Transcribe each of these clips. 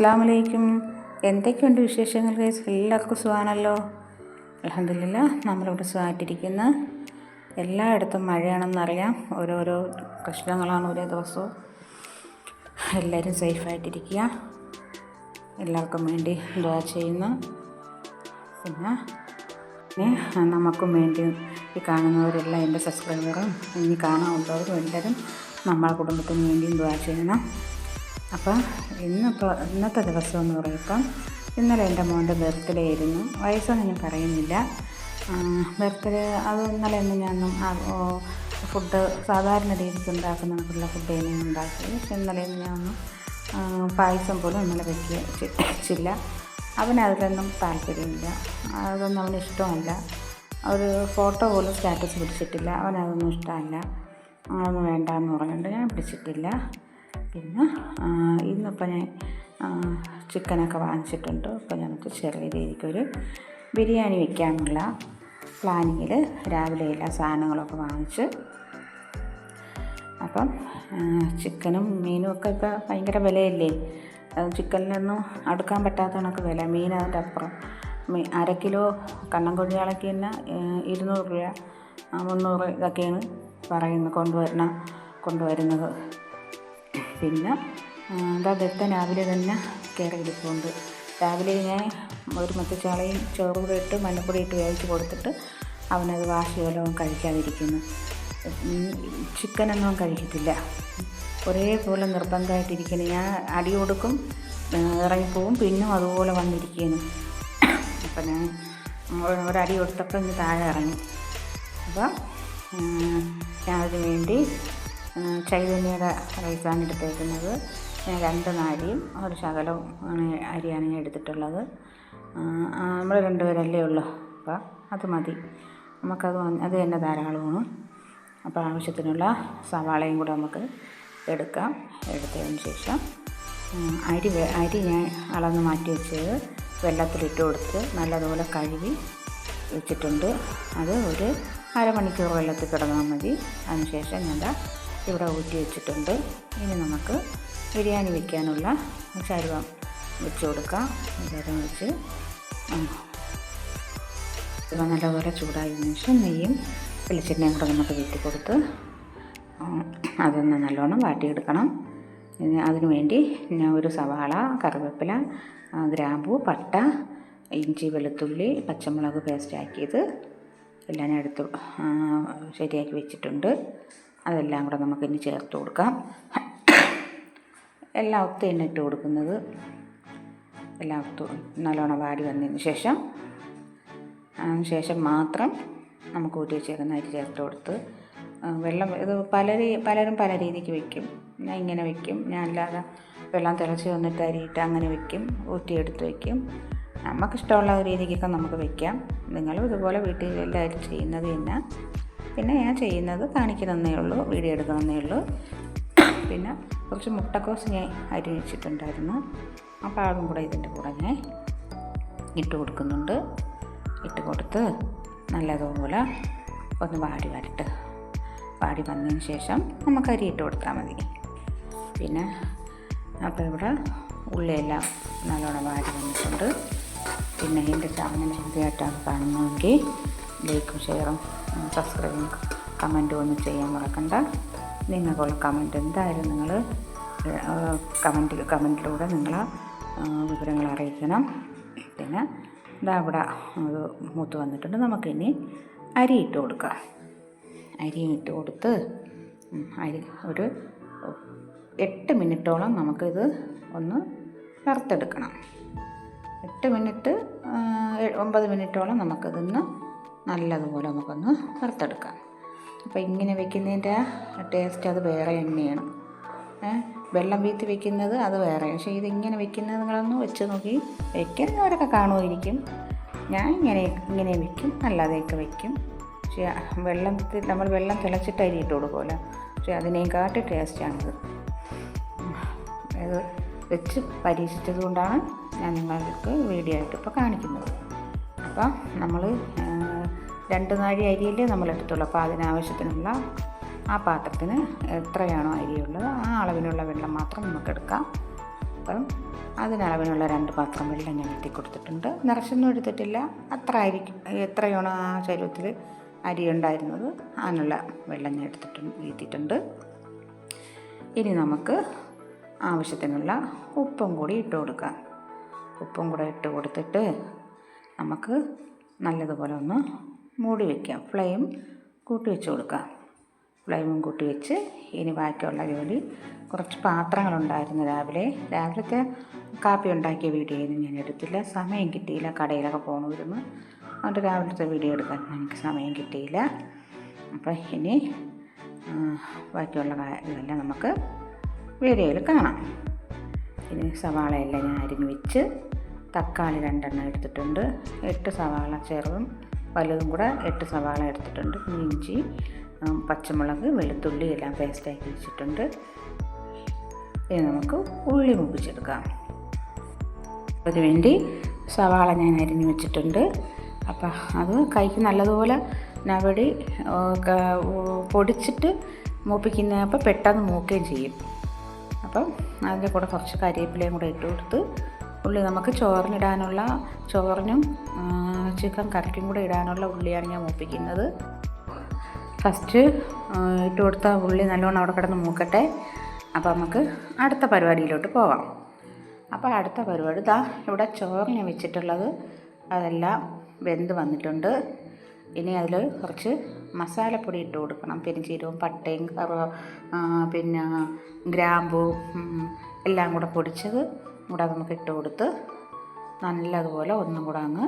അസ്സാം വലൈക്കും എന്തൊക്കെയുണ്ട് വിശേഷങ്ങൾ കേസ് എല്ലാവർക്കും സുഖമാണല്ലോ അലഹമില്ല നമ്മളിവിടെ സുഖമായിട്ടിരിക്കുന്ന. എല്ലായിടത്തും മഴയാണെന്നറിയാം. ഓരോരോ പ്രശ്നങ്ങളാണ് ഓരോ ദിവസവും. എല്ലാവരും സേഫായിട്ടിരിക്കുക. എല്ലാവർക്കും വേണ്ടി ദുആ ചെയ്യുന്നു. പിന്നെ നമുക്കും വേണ്ടി ഈ കാണുന്നവരെല്ലാം എന്റെ സബ്സ്ക്രൈബറും ഇനി കാണാനുള്ളവരും എല്ലാവരും നമ്മളെ കുടുംബത്തിന് വേണ്ടിയും ദ്വാ ചെയ്യണം. അപ്പോൾ ഇന്നിപ്പോൾ ഇന്നത്തെ ദിവസം എന്ന് പറയുമ്പം ഇന്നലെ എന്റെ മോന്റെ ബർത്ത്ഡേ ആയിരുന്നു. വയസ്സൊന്നും പറയുന്നില്ല. ബർത്ത്ഡേ അത് ഇന്നലെ ഒന്നും ഞാനൊന്നും ഫുഡ് സാധാരണ രീതിക്ക് ഉണ്ടാക്കുന്ന കണക്കുള്ള ഫുഡ് തന്നെയാണ് ഉണ്ടാക്കി പക്ഷെ ഇന്നലെ ഞാനൊന്നും പായസം പോലും ഇന്നലെ വെച്ചില്ല അവന് അതിലൊന്നും താല്പര്യമില്ല. അതൊന്നും അവന് ഇഷ്ടമല്ല ഒരു ഫോട്ടോ പോലും സ്റ്റാറ്റസ് പിടിച്ചിട്ടില്ല. അവനതൊന്നും ഇഷ്ടമല്ല. അതൊന്നും വേണ്ടാന്ന് പറഞ്ഞുകൊണ്ട് ഞാൻ പിടിച്ചിട്ടില്ല. പിന്നെ ഇന്നിപ്പോൾ ഞാൻ ചിക്കനൊക്കെ വാങ്ങിച്ചിട്ടുണ്ട്. അപ്പോൾ നമുക്ക് ചെറിയ രീതിക്കൊരു ബിരിയാണി വെക്കാനുള്ള പ്ലാനിങ്ങിൽ രാവിലെ എല്ലാ സാധനങ്ങളൊക്കെ വാങ്ങിച്ച് അപ്പം ചിക്കനും മീനും ഒക്കെ ഇപ്പോൾ ഭയങ്കര വിലയല്ലേ? ചിക്കനിലൊന്നും അടുക്കാൻ പറ്റാത്ത കണക്ക് വില. മീൻ അതിന്റെ അപ്പുറം അര കിലോ കണ്ണൻ കൊഴിയാളയ്ക്ക് തന്നെ ഇരുന്നൂറ് രൂപ മുന്നൂറ് ഇതൊക്കെയാണ് പറയുന്നത് കൊണ്ടുവരണ കൊണ്ടുവരുന്നത്. പിന്നെ എന്താ ദത്ത രാവിലെ തന്നെ എടുക്കുന്നുണ്ട് രാവിലെ ഞാൻ ഒരു മത്തിച്ചാളയും ചോറ് കൂടെ ഇട്ട് മഞ്ഞപ്പൊടി ഇട്ട് വേവിച്ച് കൊടുത്തിട്ട് അവനത് വാശി വല്ലതും കഴിക്കാതിരിക്കുന്നു. ചിക്കനൊന്നും കഴിക്കത്തില്ല. ഒരേപോലെ നിർബന്ധമായിട്ടിരിക്കുന്നു. ഞാൻ അടി കൊടുക്കും ഇറങ്ങിപ്പോവും പിന്നും അതുപോലെ വന്നിരിക്കുന്നു. അപ്പം ഞാൻ ഒരടി കൊടുത്തപ്പോൾ ഇന്ന് താഴെ ഇറങ്ങി. അപ്പം ഞാൻ വേണ്ടി ചൈതന്യയുടെ റൈസാണ് എടുത്തേക്കുന്നത്. രണ്ട് നാഴിയും ഒരു ശകലവും അരിയാണ് ഞാൻ എടുത്തിട്ടുള്ളത്. നമ്മൾ രണ്ടുപേരല്ലേ ഉള്ളൂ. അപ്പോൾ അത് മതി. നമുക്കത് അത് തന്നെ ധാരാളമാണ്. അപ്പോൾ ആവശ്യത്തിനുള്ള സവാളയും കൂടെ നമുക്ക് എടുക്കാം. എടുത്തതിന് ശേഷം അരി അരി ഞാൻ അളന്ന് മാറ്റി വെച്ചത് വെള്ളത്തിലിട്ട് കൊടുത്ത് നല്ലതുപോലെ കഴുകി വെച്ചിട്ടുണ്ട്. അത് ഒരു അരമണിക്കൂർ വെള്ളത്തിൽ കിടന്നാൽ മതി. അതിനുശേഷം ഞാൻ ഇവിടെ ഊറ്റി വെച്ചിട്ടുണ്ട്. ഇനി നമുക്ക് ബിരിയാണി വയ്ക്കാനുള്ള ചരുവം വെച്ച് കൊടുക്കാം. ചരുവം വെച്ച് ഇവ നല്ലപോലെ ചൂടായതിനു ശേഷം നെയ്യും വെളിച്ചെണ്ണയും കൂടെ നമുക്ക് വീട്ടി കൊടുത്ത് അതൊന്ന് നല്ലോണം വാട്ടിയെടുക്കണം. അതിനു വേണ്ടി ഒരു സവാള കറിവേപ്പില ഗ്രാമ്പു പട്ട ഇഞ്ചി വെളുത്തുള്ളി പച്ചമുളക് പേസ്റ്റ് ആക്കിയത് എല്ലാം എടുത്ത് ശരിയാക്കി വെച്ചിട്ടുണ്ട്. അതെല്ലാം കൂടെ നമുക്കിനി ചേർത്ത് കൊടുക്കാം. എല്ലാം ഒത്തു തന്നെ ഇട്ട് കൊടുക്കുന്നത്. എല്ലാം ഒത്തു നല്ലോണം വാടി വന്നതിന് ശേഷം ശേഷം മാത്രം നമുക്ക് ഊറ്റി വെച്ചേക്കുന്ന അരി ചേർത്ത് കൊടുത്ത് വെള്ളം ഇത് പല പലരും പല രീതിക്ക് വെക്കും. ഞാൻ ഇങ്ങനെ വെക്കും. ഞാൻ അല്ലാതെ വെള്ളം തിളച്ച് വന്നിട്ട് അരിയിട്ട് അങ്ങനെ വെക്കും. ഊറ്റിയെടുത്ത് വെക്കും. നമുക്കിഷ്ടമുള്ള രീതിക്കൊക്കെ നമുക്ക് വെക്കാം. നിങ്ങളും ഇതുപോലെ വീട്ടിൽ എല്ലാവരും ചെയ്യുന്നത് തന്നെ. പിന്നെ ഞാൻ ചെയ്യുന്നത് തന്നേ ഉള്ളൂ വീഡിയോ എടുക്കണമെന്നേ ഉള്ളൂ. പിന്നെ കുറച്ച് മുട്ടക്കോസ് ഞാൻ അരി വെച്ചിട്ടുണ്ടായിരുന്നു. അപ്പോൾ അതും കൂടെ ഇതിന്റെ കൂടെ ഞാൻ ഇട്ട് കൊടുക്കുന്നുണ്ട്. ഇട്ട് കൊടുത്ത് നല്ലതുപോലെ ഒന്ന് വാടി വരട്ട് വാടി വന്നതിന് ശേഷം നമുക്ക് അരി ഇട്ട് കൊടുത്താൽ മതി. പിന്നെ അപ്പോൾ ഇവിടെ ഉള്ളിയെല്ലാം നല്ലോണം വാടി വന്നിട്ടുണ്ട്. പിന്നെ എന്റെ ചാനൽ ആയിട്ടാണ് കാണുന്നതെങ്കിൽ ലൈക്കും ഷെയറും സബ്സ്ക്രൈബും കമന്റും ഒന്നും ചെയ്യാൻ മറക്കണ്ട. നിങ്ങൾക്കുള്ള കമന്റ് എന്തായാലും നിങ്ങൾ കമന്റിൽ കമന്റിലൂടെ നിങ്ങൾ വിവരങ്ങൾ അറിയിക്കണം. പിന്നെ ഇതാ ഇവിടെ മൂത്ത് വന്നിട്ടുണ്ട്. നമുക്കിനി അരി ഇട്ട് കൊടുക്കാം. അരി ഇട്ട് കൊടുത്ത് അരി ഒരു എട്ട് മിനിറ്റോളം നമുക്കിത് ഒന്ന് വറുത്തെടുക്കണം. എട്ട് മിനിറ്റ് ഒമ്പത് മിനിറ്റോളം നമുക്കിതൊന്ന് നല്ലതുപോലെ നമുക്കൊന്ന് വറുത്തെടുക്കാം. അപ്പോൾ ഇങ്ങനെ വെക്കുന്നതിന്റെ ടേസ്റ്റ് അത് വേറെ തന്നെയാണ് വെള്ളം വീത്തി വെക്കുന്നത് അത് വേറെ. പക്ഷേ ഇതിങ്ങനെ വെക്കുന്നത് വെച്ച് നോക്കി വെക്കുന്നവരൊക്കെ കാണുമായിരിക്കും. ഞാൻ ഇങ്ങനെ ഇങ്ങനെ വെക്കും അല്ലാതെയൊക്കെ വെക്കും. പക്ഷേ വെള്ളം നമ്മൾ വെള്ളം തിളച്ചിട്ട് അരി ഇട്ട് കൊടുക്കുമല്ലോ. പക്ഷേ അതിനേക്കാട്ടി ടേസ്റ്റാണിത് അത് വെച്ച് പരീക്ഷിച്ചത് കൊണ്ടാണ് ഞാൻ നിങ്ങൾക്ക് വീഡിയോ ആയിട്ട് ഇപ്പോൾ കാണിക്കുന്നത്. അപ്പം നമ്മൾ രണ്ട് നാഴി അരിയല്ലേ നമ്മൾ എടുത്തുള്ളൂ അപ്പോൾ അതിനാവശ്യത്തിനുള്ള ആ പാത്രത്തിന് എത്രയാണോ അരിയുള്ളത് ആ അളവിനുള്ള വെള്ളം മാത്രം നമുക്ക് എടുക്കാം അപ്പം അതിനളവിനുള്ള രണ്ട് പാത്രം വെള്ളം ഞാൻ എത്തി കൊടുത്തിട്ടുണ്ട്. നിറച്ചൊന്നും എടുത്തിട്ടില്ല. അത്ര ആയിരിക്കും എത്രയാണോ ആ ശരീരത്തിൽ അരി ഉണ്ടായിരുന്നത് അതിനുള്ള വെള്ളം ഞാൻ എടുത്തിട്ടുണ്ട് വീത്തിയിട്ടുണ്ട് ഇനി നമുക്ക് ആവശ്യത്തിനുള്ള ഉപ്പും കൂടി ഇട്ട് കൊടുക്കാം. ഉപ്പും കൂടെ ഇട്ട് കൊടുത്തിട്ട് നമുക്ക് നല്ലതുപോലെ ഒന്ന് മൂടി വയ്ക്കാം. ഫ്ലെയിം കൂട്ടി വെച്ച് കൊടുക്കാം ഫ്ലെയിമും കൂട്ടി വെച്ച് ഇനി ബാക്കിയുള്ള ജോലി. കുറച്ച് പാത്രങ്ങളുണ്ടായിരുന്നു രാവിലെ. രാവിലത്തെ കാപ്പി ഉണ്ടാക്കിയ വീഡിയോ ഒന്നും ഞാൻ എടുത്തില്ല. സമയം കിട്ടിയില്ല. കടയിലൊക്കെ പോകണമായിരുന്നു അതുകൊണ്ട് രാവിലത്തെ വീഡിയോ എടുക്കാൻ എനിക്ക് സമയം കിട്ടിയില്ല. അപ്പോൾ ഇനി ബാക്കിയുള്ള ഇതെല്ലാം നമുക്ക് വീഡിയോയിൽ കാണാം. ഇനി സവാളയെല്ലാം ഞാൻ അരിഞ്ഞ് വെച്ച് തക്കാളി രണ്ടെണ്ണം എടുത്തിട്ടുണ്ട്. എട്ട് സവാള ചെറുതും വലുതും കൂടെ എട്ട് സവാള എടുത്തിട്ടുണ്ട്. പിന്നെ ഇഞ്ചി പച്ചമുളക് വെളുത്തുള്ളി എല്ലാം പേസ്റ്റാക്കി വെച്ചിട്ടുണ്ട്. ഇനി നമുക്ക് ഉള്ളി മുപ്പിച്ചെടുക്കാം. അതിനുവേണ്ടി സവാള ഞാൻ അരിഞ്ഞു വെച്ചിട്ടുണ്ട്. അപ്പം അത് കൈക്ക് നല്ലതുപോലെ നവടി പൊടിച്ചിട്ട് മൂപ്പിക്കുന്ന അപ്പോൾ പെട്ടെന്ന് മൂക്കുകയും ചെയ്യും. അപ്പം അതിന്റെ കൂടെ കുറച്ച് കരിവേപ്പിലയും കൂടെ ഇട്ട് കൊടുത്ത് ഉള്ളി നമുക്ക് ചോറിനിടാനുള്ള ചോറിനും ചിക്കൻ കറിക്കും കൂടെ ഇടാനുള്ള ഉള്ളിയാണ് ഞാൻ മൂപ്പിക്കുന്നത്. ഫസ്റ്റ് ഇട്ട് കൊടുത്ത ഉള്ളി നല്ലോണം അവിടെ കിടന്ന് മൂക്കട്ടെ. അപ്പോൾ നമുക്ക് അടുത്ത പരിപാടിയിലോട്ട് പോവാം. അപ്പോൾ അടുത്ത പരിപാടി ഇതാ ഇവിടെ ചോറിന് വെച്ചിട്ടുള്ളത് അതെല്ലാം വെന്ത് വന്നിട്ടുണ്ട്. ഇനി അതിൽ കുറച്ച് മസാലപ്പൊടി ഇട്ട് കൊടുക്കണം. പെരിഞ്ചീരവും പട്ടയും പിന്നെ ഗ്രാമ്പൂ എല്ലാം കൂടെ പൊടിച്ചത് കൂടെ നമുക്ക് ഇട്ട് കൊടുത്ത് നല്ലതുപോലെ ഒന്നും കൂടെ അങ്ങ്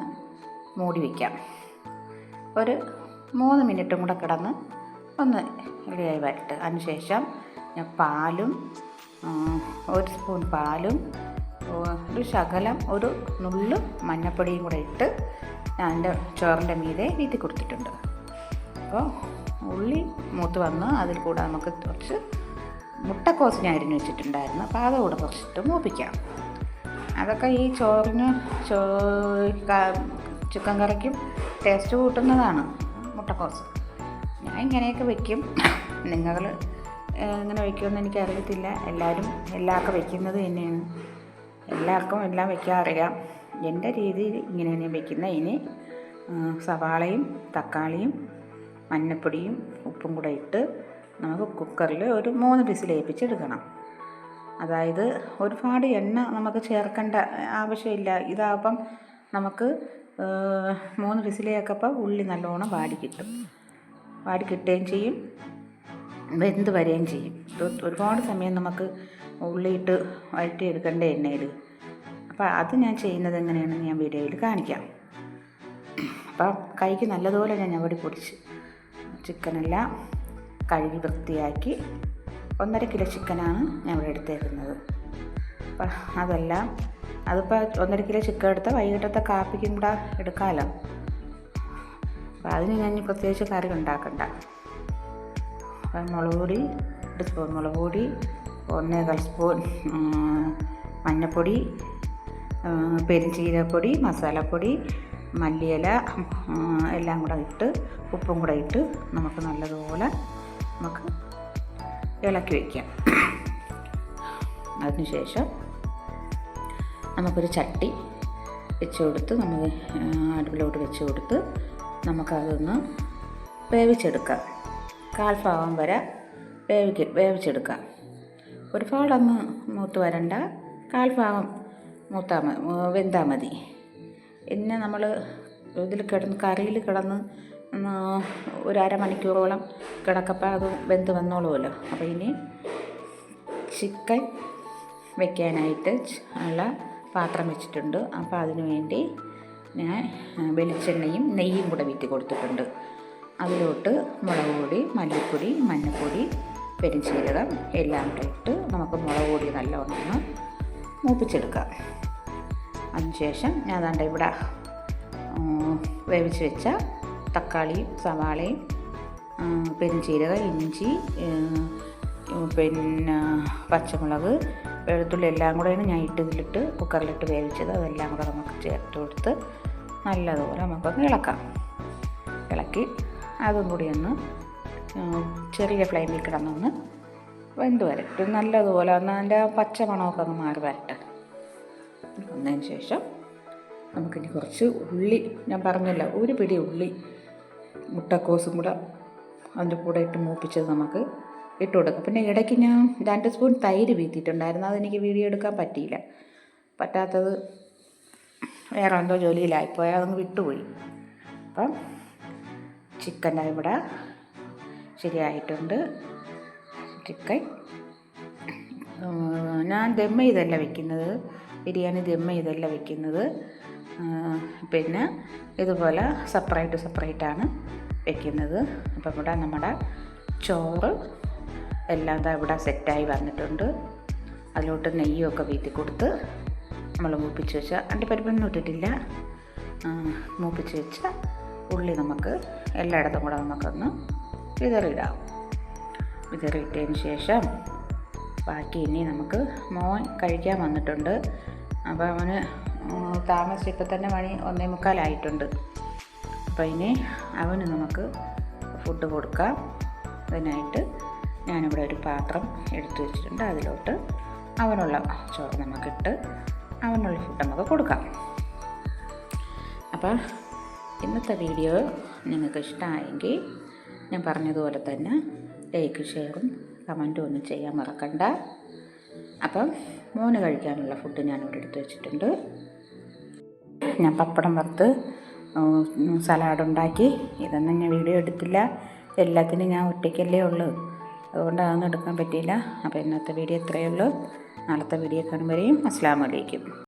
മൂടി വയ്ക്കാം ഒരു മൂന്ന് മിനിറ്റും കൂടെ കിടന്ന് ഒന്ന് റെഡിയായി വരട്ട്. അതിനുശേഷം ഞാൻ പാലും ഒരു സ്പൂൺ പാലും ഒരു ശകലം ഒരു നുള്ളു മഞ്ഞപ്പൊടിയും കൂടെ ഇട്ട് ഞാൻ എന്റെ ചോറിന്റെ മീതെ വീതി കൊടുത്തിട്ടുണ്ട്. അപ്പോൾ ഉള്ളി മൂത്ത് വന്ന് അതിൽ കൂടെ നമുക്ക് കുറച്ച് മുട്ടക്കോസ് ഞാൻ അരിഞ്ഞ് വെച്ചിട്ടുണ്ടായിരുന്നു. അപ്പോൾ അതുകൂടെ കുറച്ചിട്ട് മൂപ്പിക്കാം. അതൊക്കെ ഈ ചോറിന് ചോ ചിക്കൻ കറിക്കും ടേസ്റ്റ് കൂട്ടുന്നതാണ് മുട്ടക്കോസ്. ഞാൻ ഇങ്ങനെയൊക്കെ വെക്കും. നിങ്ങൾ എങ്ങനെ വെക്കുമെന്ന് എനിക്കറിയത്തില്ല. എല്ലാവരും എല്ലാവർക്കും വെക്കുന്നത് തന്നെയാണ്. എല്ലാവർക്കും എല്ലാം വെക്കാൻ അറിയാം. എന്റെ രീതിയിൽ ഇങ്ങനെയാണ് ഞാൻ വെക്കുന്നത്. ഇനി സവാളയും തക്കാളിയും മഞ്ഞപ്പൊടിയും ഉപ്പും കൂടെ ഇട്ട് നമുക്ക് കുക്കറിൽ ഒരു മൂന്ന് വിസിലേൽപ്പിച്ചെടുക്കണം അതായത് ഒരുപാട് എണ്ണ നമുക്ക് ചേർക്കേണ്ട ആവശ്യമില്ല. ഇതാകുമ്പം നമുക്ക് മൂന്ന് വിസിലേക്കപ്പം ഉള്ളി നല്ലോണം വാടി കിട്ടും. വാടി കിട്ടുകയും ചെയ്യും. വെന്ത് വരികയും ചെയ്യും. ഒരുപാട് സമയം നമുക്ക് ഉള്ളിയിട്ട് വഴറ്റി എടുക്കേണ്ട എണ്ണയിൽ അപ്പോൾ അത് ഞാൻ ചെയ്യുന്നത് എങ്ങനെയാണെന്ന് ഞാൻ വീഡിയോയിൽ കാണിക്കാം. അപ്പം കൈക്ക് നല്ലതുപോലെ ഞാൻ അവിടെ പൊടിച്ച് ചിക്കനെല്ലാം കഴുകി വൃത്തിയാക്കി ഒന്നര കിലോ ചിക്കനാണ് ഞാൻ ഇവിടെ എടുത്തേക്കുന്നത്. അപ്പം അതെല്ലാം അതിപ്പോൾ ഒന്നര കിലോ ചിക്കൻ എടുത്താൽ വൈകിട്ടത്തെ കാപ്പിക്കും കൂടെ എടുക്കാമല്ലോ അപ്പം അതിന് ഞാൻ പ്രത്യേകിച്ച് കറി ഉണ്ടാക്കണ്ട. അപ്പം മുളക് പൊടി ഒരു സ്പൂൺ മുളക് പൊടി ഒന്നേകാൽ സ്പൂൺ മഞ്ഞൾപ്പൊടി ഉം, മസാലപ്പൊടി മല്ലിയില എല്ലാം കൂടെ ഇട്ട് ഉപ്പും കൂടെ ഇട്ട് നമുക്ക് നല്ലതുപോലെ നമുക്ക് ഇളക്കി വയ്ക്കാം അതിനുശേഷം നമുക്കൊരു ചട്ടി വെച്ച് കൊടുത്ത് നമ്മൾ അടുപ്പിലോട്ട് വെച്ച് കൊടുത്ത് നമുക്കതൊന്ന് വേവിച്ചെടുക്കാം. കാൽ ഭാഗം വരെ വേവിക്ക വേവിച്ചെടുക്കാം. ഒരുപാടൊന്ന് മൂത്ത് വരണ്ട. കാൽ ഭാഗം മൂത്താൽ മതി വെന്താൽ മതി. പിന്നെ നമ്മൾ ഇതിൽ കിടന്ന് കറിയിൽ കിടന്ന് ഒരു അരമണിക്കൂറോളം കിടക്കപ്പോൾ അത് വെന്ത് വന്നോളുമല്ലോ. അപ്പോൾ ഇനി ചിക്കൻ വെക്കാനായിട്ട് ഉള്ള പാത്രം വെച്ചിട്ടുണ്ട്. അപ്പോൾ അതിന് വേണ്ടി ഞാൻ വെളിച്ചെണ്ണയും നെയ്യും കൂടെ വീട്ടി കൊടുത്തിട്ടുണ്ട്. അതിലോട്ട് മുളക് പൊടി മല്ലിപ്പൊടി മഞ്ഞൾപ്പൊടി പെരിഞ്ചീരകം എല്ലാം കൂടെ ഇട്ട് നമുക്ക് മുളക് പൊടി നല്ലോണം മൂപ്പിച്ചെടുക്കാം. അതിനുശേഷം ഞാൻ ദാണ്ട ഇവിടെ വേവിച്ച് വെച്ച തക്കാളിയും സവാളയും ഉം, പെരുംജീരകം ഇഞ്ചി പിന്നെ പച്ചമുളക് വെളുത്തുള്ളി എല്ലാം കൂടെയാണ് ഞാൻ ഇട്ട് ഇതിലിട്ട് കുക്കറിലിട്ട് വേവിച്ചത് അതെല്ലാം കൂടെ നമുക്ക് ചേർത്ത് കൊടുത്ത് നല്ലതുപോലെ നമുക്കൊന്ന് ഇളക്കാം. ഇളക്കി അതും കൂടി ഒന്ന് ചെറിയ ഫ്ലെയിമിൽ കിടന്നൊന്ന് വെന്ത് വരട്ടെ. നല്ലതുപോലെ ഒന്ന് അതിന്റെ പച്ച മണമൊക്കെ ഒന്ന് മാറി വരട്ടെ. വന്നതിന് ശേഷം നമുക്കിനി കുറച്ച് ഉള്ളി ഞാൻ പറഞ്ഞല്ലോ ഒരു പിടി ഉള്ളി മുട്ടക്കോസും കൂടെ അതിന്റെ കൂടെ ഇട്ട് മൂപ്പിച്ചത് നമുക്ക് ഇട്ട് കൊടുക്കാം. പിന്നെ ഇടയ്ക്ക് ഞാൻ രണ്ട് സ്പൂൺ തൈര് വീത്തിയിട്ടുണ്ടായിരുന്നു. അതെനിക്ക് വീഡിയോ എടുക്കാൻ പറ്റിയില്ല. പറ്റാത്തത് വേറെ എന്തോ ജോലിയിലായിപ്പോയാൽ അതങ്ങ് വിട്ടുപോയി. അപ്പം ചിക്കൻ ഇവിടെ ശരിയായിട്ടുണ്ട്. ചിക്കൻ ഞാൻ ദമ്മ ചെയ്തല്ല വെക്കുന്നത്. ബിരിയാണി ദമ്മ ചെയ്തല്ല വെക്കുന്നത്. പിന്നെ ഇതുപോലെ സെപ്പറേറ്റ് സെപ്പറേറ്റാണ് വെക്കുന്നത്. അപ്പോൾ ഇവിടെ നമ്മുടെ ചോറ് എല്ലാം ഇതാ ഇവിടെ സെറ്റായി വന്നിട്ടുണ്ട്. അതിലോട്ട് നെയ്യൊക്കെ വീത്തി കൊടുത്ത് നമ്മൾ മൂപ്പിച്ച് വെച്ച അണ്ടിപ്പരിപ്പൊന്നും ഇട്ടിട്ടില്ല. മൂപ്പിച്ച് വെച്ച ഉള്ളി നമുക്ക് എല്ലായിടത്തും കൂടെ നമുക്കൊന്ന് വിതറിയിടാം വിതറിയിട്ടതിന് ശേഷം ബാക്കി ഇനി നമുക്ക് മോൻ കഴിക്കാൻ വന്നിട്ടുണ്ട്. അപ്പോൾ അവന് താമസിച്ച് തന്നെ മണി ഒന്നേ മുക്കാലായിട്ടുണ്ട് അപ്പോൾ ഇനി അവന് നമുക്ക് ഫുഡ് കൊടുക്കാം. അതിനായിട്ട് ഞാനിവിടെ ഒരു പാത്രം എടുത്തു വെച്ചിട്ടുണ്ട്. അതിലോട്ട് അവനുള്ള ചോറ് നമുക്കിട്ട് അവനുള്ള ഫുഡ് നമുക്ക് കൊടുക്കാം. അപ്പോൾ ഇന്നത്തെ വീഡിയോ നിങ്ങൾക്ക് ഇഷ്ടമായെങ്കിൽ ഞാൻ പറഞ്ഞതുപോലെ തന്നെ ലൈക്ക് ഷെയറും കമന്റും ഒന്നും ചെയ്യാൻ മറക്കണ്ട. അപ്പം മോന് കഴിക്കാനുള്ള ഫുഡ് ഞാനിവിടെ എടുത്തു വെച്ചിട്ടുണ്ട്. ഞാൻ പപ്പടം വറുത്ത് സലാഡ് ഉണ്ടാക്കി ഇതൊന്നും ഞാൻ വീഡിയോ എടുത്തില്ല. എല്ലാത്തിനും ഞാൻ ഒറ്റയ്ക്കല്ലേ ഉള്ളൂ. അതുകൊണ്ട് അതൊന്നും എടുക്കാൻ പറ്റിയില്ല. അപ്പോൾ ഇന്നത്തെ വീഡിയോ ഇത്രയേ ഉള്ളൂ. നാളത്തെ വീഡിയോ കാണുമ്പോഴേയും അസ്സാം വലൈക്കും